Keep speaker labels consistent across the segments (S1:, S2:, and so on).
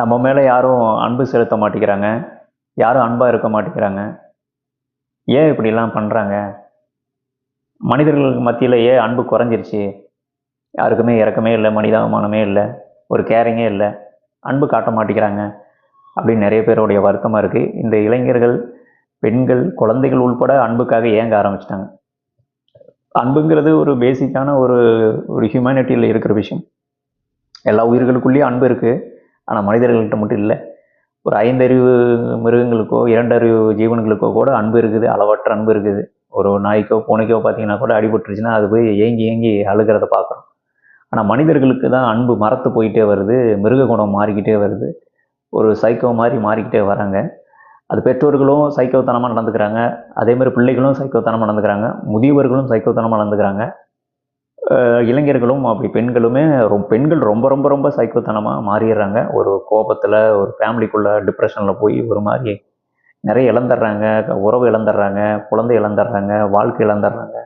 S1: நம்ம மேலே யாரும் அன்பு செலுத்த மாட்டேங்கிறாங்க. யாரும் அன்பாக இருக்க மாட்டேங்கிறாங்க. ஏன் இப்படிலாம் பண்ணுறாங்க மனிதர்களுக்கு மத்தியில் ஏன் அன்பு குறைஞ்சிருச்சு? யாருக்குமே இறக்கமே இல்லை மனிதாபிமானமே இல்லை ஒரு கேரிங்கே இல்லை. அன்பு காட்ட மாட்டேங்கிறாங்க. அப்படின்னு நிறைய பேருடைய வருத்தமாக இருக்குது இந்த இளைஞர்கள் பெண்கள் குழந்தைகள் உள்பட அன்புக்காக ஏங்க ஆரம்பிச்சிட்டாங்க. அன்புங்கிறது ஒரு பேசிக்கான ஒரு ஒரு ஹியூமனிட்டியில் இருக்கிற விஷயம். எல்லா உயிர்களுக்குள்ளேயும் அன்பு இருக்குது ஆனால் மனிதர்கள்கிட்ட மட்டும் இல்லை. ஒரு ஐந்தறிவு மிருகங்களுக்கோ இரண்டறிவு ஜீவன்களுக்கோ கூட அன்பு இருக்குது. அளவற்ற அன்பு இருக்குது. ஒரு நாய்க்கோ பூனைக்கோ பார்த்தீங்கன்னா கூட அடிபட்டுருச்சுன்னா அது போய் ஏங்கி ஏங்கி அழுகிறத பார்க்குறோம். ஆனால் மனிதர்களுக்கு தான் அன்பு மரத்து போயிட்டே வருது. மிருக குணம் மாறிக்கிட்டே வருது. ஒரு சைக்கோ மாதிரி மாறிக்கிட்டே வராங்க. அது பெற்றோர்களும் சைக்கோத்தனமாக நடந்துக்கிறாங்க. அதே மாதிரி பிள்ளைகளும் சைக்கோத்தனமாக நடந்துக்கிறாங்க. முதியவர்களும் சைக்கோத்தனமாக நடந்துக்கிறாங்க. இளைஞர்களும் அப்படி பெண்களுமே ரொம்ப பெண்கள் ரொம்ப ரொம்ப ரொம்ப சைக்கோத்தனமாக மாறிடுறாங்க. ஒரு கோபத்தில் ஒரு ஃபேமிலிக்குள்ளே டிப்ரெஷனில் போய் ஒரு மாதிரி நிறைய இழந்துடுறாங்க. உறவு இழந்துடுறாங்க. குழந்தை இழந்துடுறாங்க. வாழ்க்கை இழந்துடுறாங்க.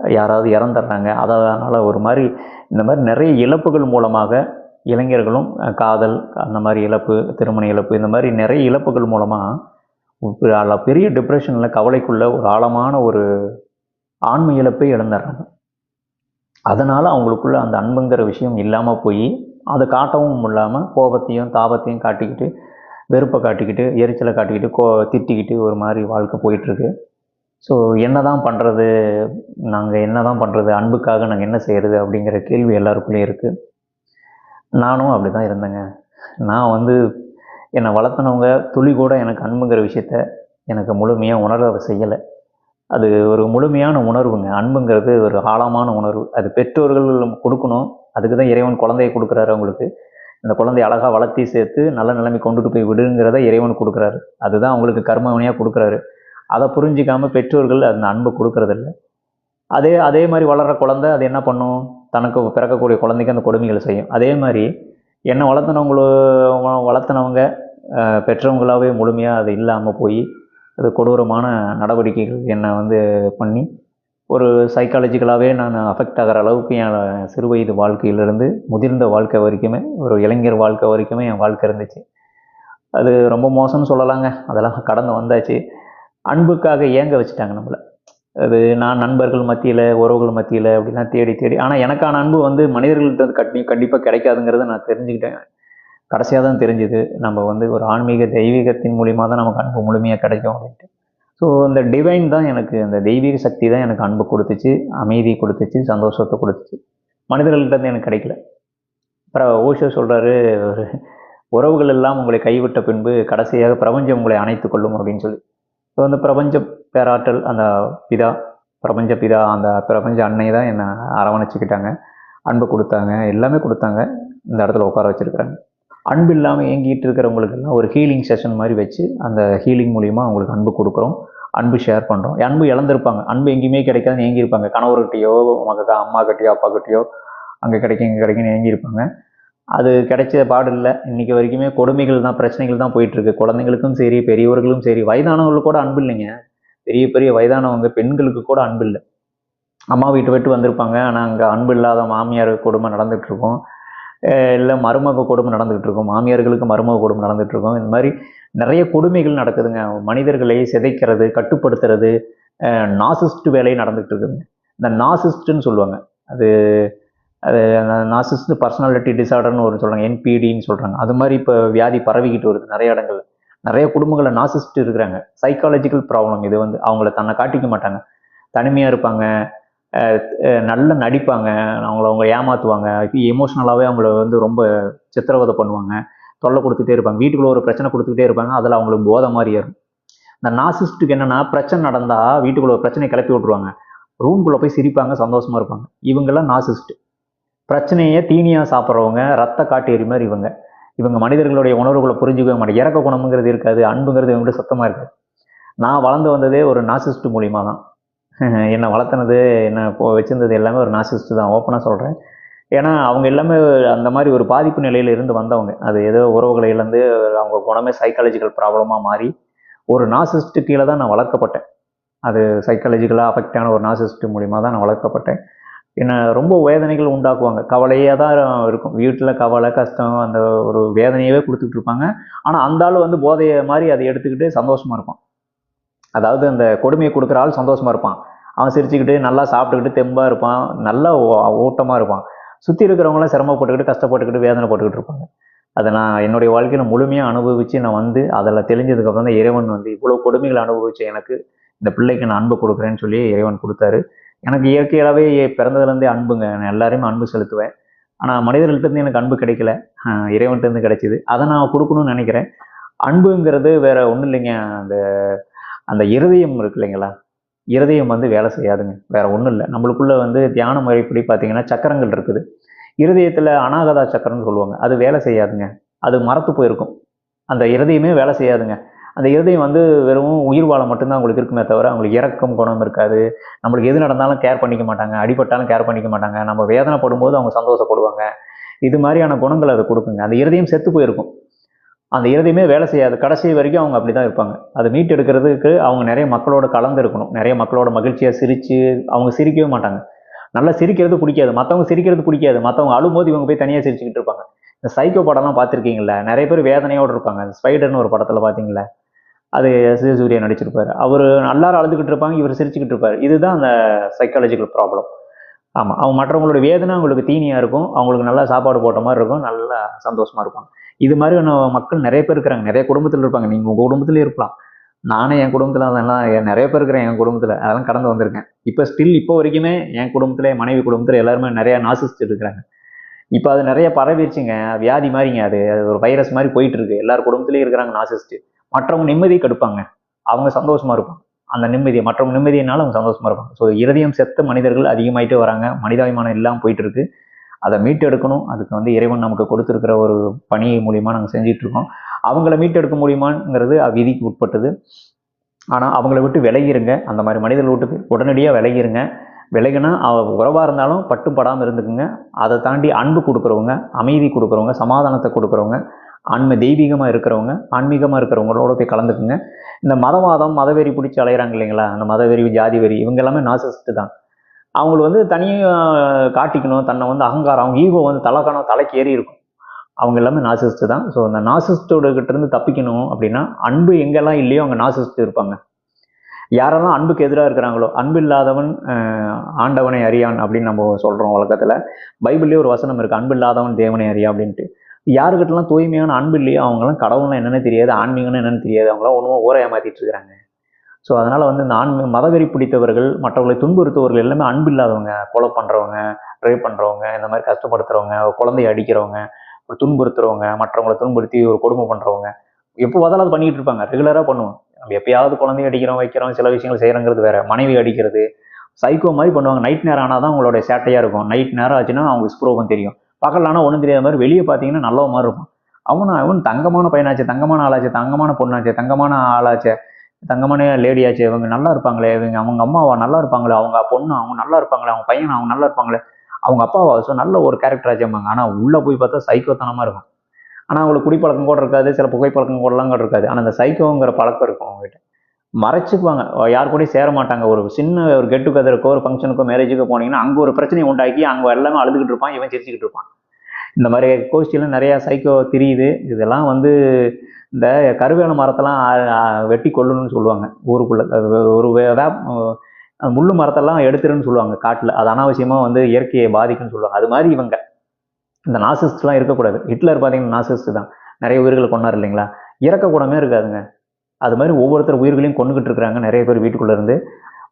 S1: யாராவது இறந்துடுறாங்க. அதனால் ஒரு மாதிரி இந்த மாதிரி நிறைய இழப்புகள் மூலமாக இளைஞர்களும் காதல் அந்த மாதிரி இழப்பு திருமண இழப்பு இந்த மாதிரி நிறைய இழப்புகள் மூலமாக பெரிய டிப்ரெஷனில் கவலைக்குள்ள ஒரு ஆழமான ஒரு ஆன்ம இழப்பை இழந்துடுறாங்க. அதனால் அவங்களுக்குள்ள அந்த அன்புங்கிற விஷயம் இல்லாமல் போய் அதை காட்டவும் இல்லாமல் கோபத்தையும் தாபத்தையும் காட்டிக்கிட்டு வெறுப்பை காட்டிக்கிட்டு எரிச்சலை காட்டிக்கிட்டு கோ திட்டிக்கிட்டு ஒரு மாதிரி வாழ்க்கை போயிட்டுருக்கு. ஸோ என்ன தான் பண்ணுறது நாங்கள் என்ன தான் பண்ணுறது அன்புக்காக நாங்கள் என்ன செய்கிறது அப்படிங்கிற கேள்வி எல்லாருக்குள்ளேயும் இருக்குது நானும் அப்படி தான் இருந்தேங்க. நான் வந்து என்னை வளர்த்துனவங்க துளி கூட எனக்கு அன்புங்கிற விஷயத்த எனக்கு முழுமையாக உணர செய்யலை. அது ஒரு முழுமையான உணர்வுங்க. அன்புங்கிறது ஒரு ஆழமான உணர்வு. அது பெற்றோர்கள் கொடுக்கணும். அதுக்கு தான் இறைவன் குழந்தையை கொடுக்குறாரு அவங்களுக்கு. இந்த குழந்தைய அழகாக வளர்த்தி சேர்த்து நல்ல நிலைமை கொண்டுட்டு போய் விடுங்கிறத இறைவன் கொடுக்குறாரு. அதுதான் அவங்களுக்கு கர்மவனியாக கொடுக்குறாரு. அதை புரிஞ்சிக்காமல் பெற்றோர்கள் அந்த அன்பை கொடுக்கறதில்ல. அதே அதே மாதிரி வளர்கிற குழந்தை அது என்ன பண்ணும்? தனக்கு பிறக்கக்கூடிய குழந்தைக்கு அந்த கொடுமைகளை செய்யும். அதே மாதிரி என்னை வளர்த்துனவங்களும் வளர்த்துனவங்க பெற்றவங்களாகவே பெற்றவங்களாவே முழுமையாக அது இல்லாமல் போய் அது கொடூரமான நடவடிக்கைகள் என்னை வந்து பண்ணி ஒரு சைக்காலஜிக்கலாகவே நான் அஃபெக்ட் ஆகிற அளவுக்கு என் சிறு வயது வாழ்க்கையிலிருந்து முதிர்ந்த வாழ்க்கை வரைக்குமே ஒரு இளைஞர் வாழ்க்கை வரைக்குமே என் வாழ்க்கை இருந்துச்சு. அது ரொம்ப மோசம்னு சொல்லலாங்க. அதெல்லாம் கடந்து வந்தாச்சு. அன்புக்காக ஏங்க வச்சுட்டாங்க நம்மளை? அது நான் நண்பர்கள் மத்தியில் உறவுகள் மத்தியில் அப்படிலாம் தேடி தேடி. ஆனால் எனக்கான அன்பு வந்து மனிதர்கள்ட்ட கட்டி கண்டிப்பாக கிடைக்காதுங்கிறத நான் தெரிஞ்சுக்கிட்டேன். கடைசியாக தான் தெரிஞ்சுது. நம்ம வந்து ஒரு ஆன்மீக தெய்வீகத்தின் மூலியமாக தான் நமக்கு அன்பு முழுமையாக கிடைக்கும் அப்படின்ட்டு. ஸோ இந்த டிவைன் தான் எனக்கு அந்த தெய்வீக சக்தி தான் எனக்கு அன்பு கொடுத்துச்சு அமைதி கொடுத்துச்சு சந்தோஷத்தை கொடுத்துச்சு. மனிதர்கள்ட்ட எனக்கு கிடைக்கல. அப்புறம் ஓஷோ சொல்கிறாரு ஒரு உறவுகள் எல்லாம் உங்களை கைவிட்ட பின்பு கடைசியாக பிரபஞ்சம் உங்களை அணைத்து கொள்ளும் அப்படின்னு சொல்லி. ஸோ அந்த பிரபஞ்ச பேராற்றல் அந்த பிதா பிரபஞ்ச பிதா அந்த பிரபஞ்ச அன்னை தான் என்னை அரவணைச்சிக்கிட்டாங்க. அன்பு கொடுத்தாங்க எல்லாமே கொடுத்தாங்க. இந்த இடத்துல உட்கார வச்சுருக்குறாங்க அன்பு இல்லாமல் ஏங்கிட்டு இருக்கிறவங்களுக்கெல்லாம் ஒரு ஹீலிங் செஷன் மாதிரி வச்சு அந்த ஹீலிங் மூலிமா அவங்களுக்கு அன்பு கொடுக்குறோம். அன்பு ஷேர் பண்ணுறோம் அன்பு இழந்திருப்பாங்க. அன்பு எங்கேயுமே கிடைக்காதுன்னு ஏங்கியிருப்பாங்க. கணவர்கிட்டையோ மக அம்மா கிட்டயோ அப்பா கிட்டயோ அங்கே கிடைக்கும் இங்கே கிடைக்குன்னு ஏங்கியிருப்பாங்க. அது கிடைச்ச பாடு இல்லை இன்னைக்கு வரைக்குமே கொடுமைகள் தான் பிரச்சனைகள் தான் போயிட்டுருக்கு. குழந்தைங்களுக்கும் சரி பெரியவர்களும் சரி வயதானவங்களுக்கு கூட அன்பு இல்லைங்க. பெரிய பெரிய வயதானவங்க பெண்களுக்கு கூட அன்பு இல்லை. அம்மா வீட்டு விட்டு வந்திருப்பாங்க. ஆனால் அங்கே அன்பு இல்லாத மாமியார் கொடுமை நடந்துகிட்ருக்கோம் இருக்கும். இல்லை மருமக கொடுமை நடந்துகிட்டு இருக்கும். மாமியார்களுக்கு மருமக கொடுமை நடந்துட்டு இருக்கும். இந்த மாதிரி நிறைய கொடுமைகள் நடக்குதுங்க. மனிதர்களை சிதைக்கிறது கட்டுப்படுத்துறது நாசிஸ்ட் வேலை நடந்துகிட்டு இருக்குதுங்க. இந்த நாசிஸ்ட்டுன்னு சொல்லுவாங்க. அது அது நாசிஸ்ட் பர்சனாலிட்டி டிசார்டர்னு ஒரு சொல்கிறாங்க என்பிடின்னு சொல்கிறாங்க அது மாதிரி இப்போ வியாதி பரவிக்கிட்டு வருது நிறைய இடங்கள் நிறைய குடும்பங்களில் நாசிஸ்ட் இருக்கிறாங்க. சைக்காலஜிக்கல் ப்ராப்ளம் இது வந்து. அவங்கள தன்னை காட்டிக்க மாட்டாங்க. தனிமையாக இருப்பாங்க. நல்லா நடிப்பாங்க. அவங்கள அவங்க ஏமாற்றுவாங்க எமோஷ்னலாகவே அவங்கள வந்து ரொம்ப சித்திரவதை பண்ணுவாங்க. தொல்லை கொடுத்துட்டே இருப்பாங்க. வீட்டுக்குள்ளே ஒரு பிரச்சனை கொடுத்துக்கிட்டே இருப்பாங்க அதில் அவங்களுக்கு போதை மாதிரி ஏறும். இந்த நாசிஸ்ட்டுக்கு என்னென்னா பிரச்சனை நடந்தால் வீட்டுக்குள்ளே ஒரு பிரச்சனை கிளப்பி விட்ருவாங்க ரூம்குள்ளே போய் சிரிப்பாங்க சந்தோஷமாக இருப்பாங்க. இவங்கெல்லாம் நாசிஸ்ட்டு பிரச்சனையே தீனியாக சாப்பிட்றவங்க ரத்த காட்டேரி மாதிரி இவங்க. இவங்க மனிதர்களுடைய உணர்வுகளை புரிஞ்சுக்க மாட்டேன் இறக்க குணமுங்கிறது இருக்காது அன்புங்கிறது இவங்கள்ட்ட சுத்தமாக இருக்காது. நான் வளர்ந்து வந்ததே ஒரு நாசிஸ்ட் மூலியமாக தான். என்னை வளர்த்துனது என்னை இப்போ வச்சிருந்தது எல்லாமே ஒரு நாசிஸ்ட் தான். ஓப்பனாக சொல்கிறேன் ஏன்னா அவங்க எல்லாமே அந்த மாதிரி ஒரு பாதிப்பு நிலையில் இருந்து வந்தவங்க. அது ஏதோ உறவுகளை இழந்து அவங்க குணமே சைக்காலஜிக்கல் ப்ராப்ளமாக மாறி ஒரு நாசிஸ்ட்டு கீழே தான் நான் வளர்க்கப்பட்டேன். அது சைக்காலஜிக்கலாக அஃபெக்டான ஒரு நாசிஸ்ட் மூலிமா தான் நான் வளர்க்கப்பட்டேன். என்ன ரொம்ப வேதனைகள் உண்டாக்குவாங்க. கவலையாக தான் இருக்கும். வீட்டில் கவலை கஷ்டம் அந்த ஒரு வேதனையவே கொடுத்துட்டு இருப்பாங்க. ஆனால் அந்த ஆள் வந்து போதைய மாதிரி அதை எடுத்துக்கிட்டு சந்தோஷமாக இருப்பான். அதாவது அந்த கொடுமையை கொடுக்குற ஆள் சந்தோஷமாக இருப்பான். அவன் சிரிச்சுக்கிட்டு நல்லா சாப்பிட்டுக்கிட்டு தெம்பாக இருப்பான். நல்லா ஓட்டமாக இருப்பான். சுற்றி இருக்கிறவங்களாம் சிரமப்பட்டுக்கிட்டு கஷ்டப்பட்டுக்கிட்டு வேதனை போட்டுக்கிட்டு இருப்பாங்க. அதை நான் என்னுடைய வாழ்க்கையில் முழுமையாக அனுபவித்து நான் வந்து அதில் தெளிஞ்சதுக்கப்புறம் தான் இறைவன் வந்து இவ்வளோ கொடுமைகளை அனுபவிச்சு எனக்கு இந்த பிள்ளைக்கு நான் அன்பு கொடுக்குறேன்னு சொல்லி இறைவன் கொடுத்தாரு. எனக்கு இயற்கையாகவே பிறந்ததுலேருந்தே அன்புங்க. நான் எல்லாரையுமே அன்பு செலுத்துவேன். ஆனால் மனிதர்கள்ட்டேருந்து எனக்கு அன்பு கிடைக்கல. இறைவன்கிட்டேருந்து கிடைச்சிது. அதை நான் கொடுக்கணும்னு நினைக்கிறேன். அன்புங்கிறது வேற ஒன்றும் இல்லைங்க. அந்த அந்த இருதயம் இருக்கு இல்லைங்களா? இருதயம் வந்து வேலை செய்யாதுங்க. வேற ஒன்றும் இல்லை. நம்மளுக்குள்ள வந்து தியான முறைப்படி பார்த்தீங்கன்னா சக்கரங்கள் இருக்குது. இருதயத்தில் அனாகதா சக்கரம்னு சொல்லுவாங்க. அது வேலை செய்யாதுங்க. அது மரத்து போயிருக்கும். அந்த இருதயமே வேலை செய்யாதுங்க. அந்த இருதயம் வந்து வெறும் உயிர் வாழ மட்டும்தான் அவங்களுக்கு இருக்குமே தவிர அவங்களுக்கு இறக்கம் குணம் இருக்காது. நம்மளுக்கு எது நடந்தாலும் கேர் பண்ணிக்க மாட்டாங்க. அடிபட்டாலும் கேர் பண்ணிக்க மாட்டாங்க. நம்ம வேதனைப்படும் போது அவங்க சந்தோஷப்படுவாங்க. இது மாதிரியான குணங்கள் அதை கொடுக்குங்க. அந்த இருதயம் செத்து போயிருக்கும். அந்த இருதயமே வேலை செய்யாது. கடைசி வரைக்கும் அவங்க அப்படி தான் இருப்பாங்க. அதை மீட் எடுக்கிறதுக்கு அவங்க நிறைய மக்களோட கலந்து இருக்கணும் நிறைய மக்களோட மகிழ்ச்சியாக சிரித்து அவங்க சிரிக்கவே மாட்டாங்க. நல்லா சிரிக்கிறது பிடிக்காது. மற்றவங்க சிரிக்கிறது பிடிக்காது. மற்றவங்க அழும்போது இவங்க போய் தனியாக சிரிச்சுக்கிட்டு இருப்பாங்க. இந்த சைக்கோ படம்லாம் பார்த்துருக்கீங்களா நிறைய பேர் வேதனையோடு இருப்பாங்க. ஸ்பைடர்னு ஒரு படத்தில் பார்த்தீங்களா அது சிவசூர்யா நடிச்சிருப்பாரு. அவர் நல்லா அழுதுகிட்டு இருப்பாங்க இவர் சிரிச்சுக்கிட்டு இருப்பார். இதுதான் அந்த சைக்காலஜிக்கல் ப்ராப்ளம் ஆமாம் அவங்க மற்றவங்களோட வேதனை அவங்களுக்கு தீனியாக இருக்கும். அவங்களுக்கு நல்லா சாப்பாடு போட்ட மாதிரி இருக்கும். நல்லா சந்தோஷமா இருப்பாங்க. இது மாதிரி மக்கள் நிறைய பேர் இருக்கிறாங்க. நிறைய குடும்பத்தில் இருப்பாங்க. நீங்கள் உங்கள் குடும்பத்திலே இருக்கலாம். நானே என் குடும்பத்தில் அதெல்லாம் என் நிறைய பேர் இருக்கிறேன் என் குடும்பத்தில். அதெல்லாம் கடந்து வந்திருக்கேன். இப்போ ஸ்டில் இப்போ வரைக்குமே என் குடும்பத்தில் என் மனைவி குடும்பத்தில் எல்லாருமே நிறையா நாசிச்சுட்டு இருக்கிறாங்க. இப்போ அது நிறைய பரவிடுச்சுங்க வியாதி மாதிரிங்க அது. அது ஒரு வைரஸ் மாதிரி போயிட்டு இருக்கு. எல்லார் குடும்பத்துலேயும் இருக்கிறாங்க நாசிஸ்ட் மற்றவங்க நிம்மதியை கெடுப்பாங்க. அவங்க சந்தோஷமா இருப்பாங்க. அந்த நிம்மதியை மற்றவங்க நிம்மதியினால அவங்க சந்தோஷமா இருப்பாங்க. ஸோ இருதயம் செத்த மனிதர்கள் அதிகமாயிட்டே வராங்க. மனிதாபிமானம் இல்லாமல் போயிட்டு இருக்கு அதை மீட்டெடுக்கணும். அதுக்கு வந்து இறைவன் நமக்கு கொடுத்துருக்கிற ஒரு பணி மூலியமா நாங்கள் செஞ்சுட்டு இருக்கோம் அவங்கள மீட்டெடுக்க முடியுமாங்கிறது விதிக்கு உட்பட்டது. ஆனால் அவங்கள விட்டு விலகிருங்க. அந்த மாதிரி மனிதர்கள் விட்டு உடனடியாக விலகிருங்க. விலகினா அவ உறவாக இருந்தாலும் பட்டுப்படாமல் இருந்துக்குங்க. அதை தாண்டி அன்பு கொடுக்குறவங்க அமைதி கொடுக்குறவங்க சமாதானத்தை கொடுக்குறவங்க ஆன்ம தெய்வீகமாக இருக்கிறவங்க ஆன்மீகமாக இருக்கிறவங்களோட போய் கலந்துக்குங்க. இந்த மதவாதம் மதவெறி பிடிச்சி அலையிறாங்க இல்லைங்களா? அந்த மதவெறி ஜாதி வெறி இவங்க எல்லாமே நாசிஸ்ட்டு தான். அவங்களுக்கு வந்து தனியாக காட்டிக்கணும். தன்னை வந்து அகங்காரம் அவங்க ஈகோ வந்து தலைக்கணும் தலைக்கு ஏறி இருக்கும். அவங்க எல்லாமே நாசிஸ்ட்டு தான். ஸோ அந்த நாசிஸ்டோட கிட்டேருந்து தப்பிக்கணும் அப்படின்னா அன்பு எங்கெல்லாம் இல்லையோ அங்கே நாசிஸ்ட் இருப்பாங்க. யாரெல்லாம் அன்புக்கு எதிராக இருக்கிறாங்களோ அன்பு இல்லாதவன் ஆண்டவனை அறியான் அப்படின்னு நம்ம சொல்கிறோம் வழக்கத்தில். பைபிள்லேயே ஒரு வசனம் இருக்குது அன்பு இல்லாதவன் தேவனை அறியா அப்படின்ட்டு. யாருக்கிட்டலாம் தூய்மையான அன்பு இல்லையோ அவங்களாம் கடவுள்லாம் என்னென்ன தெரியாது ஆன்மீகம்னு என்னென்னு தெரியாது. அவங்களாம் ஒன்றும் ஊரை ஏமாத்திட்டு இருக்கிறாங்க ஸோ அதனால் வந்து இந்த ஆன்மீக மதவெறி பிடித்தவர்கள் மற்றவர்களை துன்புறுத்தவர்கள் எல்லாமே அன்பு இல்லாதவங்க. கொலை பண்ணுறவங்க ரேப் பண்ணுறவங்க இந்த மாதிரி கஷ்டப்படுத்துறவங்க குழந்தைய அடிக்கிறவங்க ஒரு துன்புறுத்துறவங்க மற்றவங்களை துன்புறுத்தி ஒரு கொடுமை பண்ணுறவங்க எப்போ பார்த்தாலும் அது பண்ணிட்டு இருப்பாங்க. ரெகுலராக பண்ணுவோம். நம்ம எப்பயாவது குழந்தைய அடிக்கிறோம் வைக்கிறோம் சில விஷயங்கள் செய்கிறங்கிறது வேற. மனைவி அடிக்கிறது சைக்கோ மாதிரி பண்ணுவாங்க. நைட் நேரம் ஆனால் தான் அவங்களோட சேட்டையாக இருக்கும். நைட் நேரம் ஆச்சுன்னா அவங்க ஸ்ப்ரோகம் தெரியும். பகலானா ஒன்றும் தெரியாத மாதிரி வெளியே பார்த்தீங்கன்னா நல்ல மாதிரி இருக்கும் அவன் அவன் தங்கமான பையனாச்சு தங்கமான ஆளாச்சு தங்கமான பொண்ணாச்சு தங்கமான ஆளாச்சே தங்கமான லேடியாச்சு இவங்க நல்லா இருப்பாங்களே இவங்க அவங்க அம்மாவா நல்லா இருப்பாங்களே அவங்க பொண்ணு அவங்க நல்லா இருப்பாங்களே அவங்க பையன் அவங்க நல்லா இருப்பாங்களே அவங்க அப்பாவா ஸோ நல்ல ஒரு கேரக்டர் ஆச்சும்பாங்க ஆனால் உள்ளே போய் பார்த்தா சைக்கோத்தனமாக இருக்கும் ஆனால் அவங்களுக்கு குடிப்பழக்கம் கூட இருக்காது சில புகைப்பழக்கம் கூடலாம் கூட இருக்காது. ஆனால் அந்த சைக்கோங்கிற பழக்கம் இருக்கும் அவங்ககிட்ட. மறைச்சிக்குவாங்க. யார் கூட சேர மாட்டாங்க. ஒரு சின்ன ஒரு கெட் டுகெதருக்கோ ஒரு ஃபங்க்ஷனுக்கோ மேரேஜுக்கோ போனீங்கன்னா அங்கே ஒரு பிரச்சனையை உண்டாக்கி அங்கே எல்லாமே அழுதுகிட்டு இருப்பான் இவன் சிரிச்சுக்கிட்டு இருப்பான். இந்த மாதிரி கோஷ்டிலாம் நிறையா சைக்கோ தெரியுது. இதெல்லாம் வந்து இந்த கருவேல மரத்தெல்லாம் வெட்டி கொல்லணும்னு சொல்லுவாங்க. ஊருக்குள்ளே ஒரு வே- வேப் முள்ளு மரத்தெல்லாம் எடுத்துருன்னு சொல்லுவாங்க காட்டில். அது அனாவசியமாக வந்து இயற்கையை பாதிக்குன்னு சொல்லுவாங்க. அது மாதிரி இவங்க. இந்த நாசிஸ்ட்லாம் இருக்கக்கூடாது. ஹிட்லர் பார்த்தீங்கன்னா நாசிஸ்ட் தான். நிறைய உயிர்களை கொண்டார் இல்லைங்களா? இறக்கக்கூடமே இருக்காதுங்க. அது மாதிரி ஒவ்வொருத்தர் உயிர்களையும் கொண்டுகிட்டு இருக்கிறாங்க. நிறைய பேர் வீட்டுக்குள்ளே இருந்து.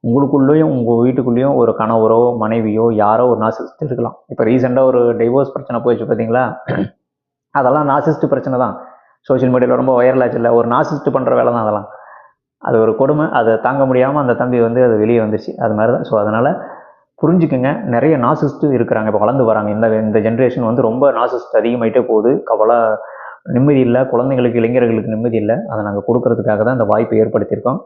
S1: உங்களுக்குள்ளேயும் உங்கள் வீட்டுக்குள்ளேயும் ஒரு கணவரோ மனைவியோ யாரோ ஒரு நாசிஸ்ட் இருக்கலாம். இப்போ ரீசெண்டாக ஒரு டைவோர்ஸ் பிரச்சனை போயிடுச்சு பார்த்தீங்களா அதெல்லாம் நாசிஸ்ட் பிரச்சனை தான். சோஷியல் மீடியாவில் ரொம்ப வைரல் ஆச்சு இல்லை? ஒரு நாசிஸ்ட் பண்ணுற வேலை தான் அதெல்லாம். அது ஒரு கொடுமை. அதை தாங்க முடியாமல் அந்த தம்பி வந்து அது வெளியே வந்துச்சு. அது மாதிரி தான். ஸோ அதனால் புரிஞ்சுக்கோங்க. நிறைய நாசிஸ்ட்டு இருக்கிறாங்க. இப்போ வளர்ந்து வராங்க. இந்த இந்த ஜென்ரேஷன் வந்து ரொம்ப நாசிஸ்ட் அதிகமாகிட்டே போகுது. கவலை நிம்மதி இல்லை குழந்தைங்களுக்கு இளைஞர்களுக்கு நிம்மதி இல்லை. அதை நாங்கள் கொடுக்கறதுக்காக தான் இந்த வாய்ப்பை ஏற்படுத்தியிருக்கோம்.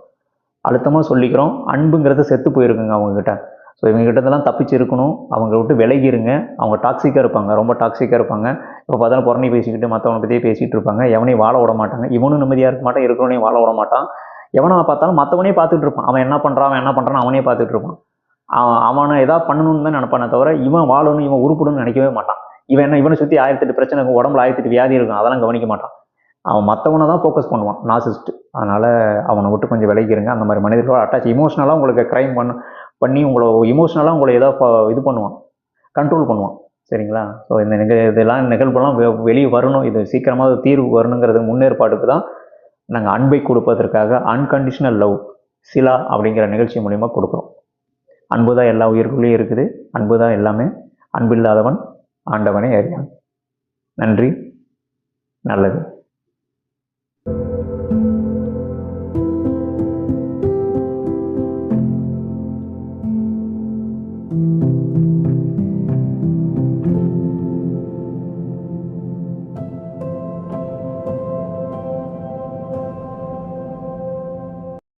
S1: அழுத்தமாக சொல்லிக்கிறோம். அன்புங்கிறது செத்து போயிருக்குங்க அவங்கக்கிட்ட ஸோ இவங்ககிட்டதெல்லாம் தப்பிச்சு இருக்கணும். அவங்க விட்டு விலகி இருங்க அவங்க டாக்ஸிக்காக இருப்பாங்க. ரொம்ப டாக்ஸிக்காக இருப்பாங்க. இப்போ பார்த்தாலும் புறணி பேசிக்கிட்டு மற்றவங்க பற்றியே பேசிகிட்டு இருப்பாங்க. எவனையும் வாழ விட மாட்டாங்க. இவனும் நிம்மதியாக இருக்க மாட்டான். இருக்கிறவனையும் வாழ விட மாட்டான். எவனை பார்த்தாலும் மற்றவனே பார்த்துட்டு இருப்பான். அவன் என்ன பண்ணுறான் அவன் என்ன பண்ணுறான் அவனே பார்த்துட்டு இருப்பான். அவன் அவனை எதாவது பண்ணணும்னு தான் நினைப்பானே தவிர இவன் வாழணும் இவன் உருப்படணும்னு நினைக்கவே மாட்டான். இவன் என்ன இவனை சுற்றி ஆயிரத்தெட்டு பிரச்சனை இருக்கும் உடம்புல ஆயிரத்தெட்டு வியாதி இருக்கும் அதெல்லாம் கவனிக்க மாட்டான். அவன் மற்றவனை தான் ஃபோக்கஸ் பண்ணுவான் நாசிஸ்ட் அதனால் அவனை விட்டு கொஞ்சம் விலகிருங்க அந்த மாதிரி மனிதர்களோட அட்டாச் இமோஷனலாக உங்களுக்கு க்ரைம் பண்ண பண்ணி உங்களை இமோஷனலாக உங்களை ஏதோ இது பண்ணுவான் கண்ட்ரோல் பண்ணுவான். சரிங்களா? ஸோ இந்த நிக இதெல்லாம் நிகழ்வுலாம் வெ- வெளியே வரணும். இது சீக்கிரமாக தீர்வு வரணுங்கிறது முன்னேற்பாட்டுக்கு தான் நாங்கள் அன்பை கொடுப்பதற்காக அன்கண்டிஷனல் லவ் சிலா அப்படிங்கிற நிகழ்ச்சி மூலிமா கொடுக்குறோம். அன்பு தான் எல்லா உயிர்களும் இருக்குது. அன்பு தான் எல்லாமே. அன்பில்லாதவன் ஆண்டவனே அறியான் நன்றி. நல்லது.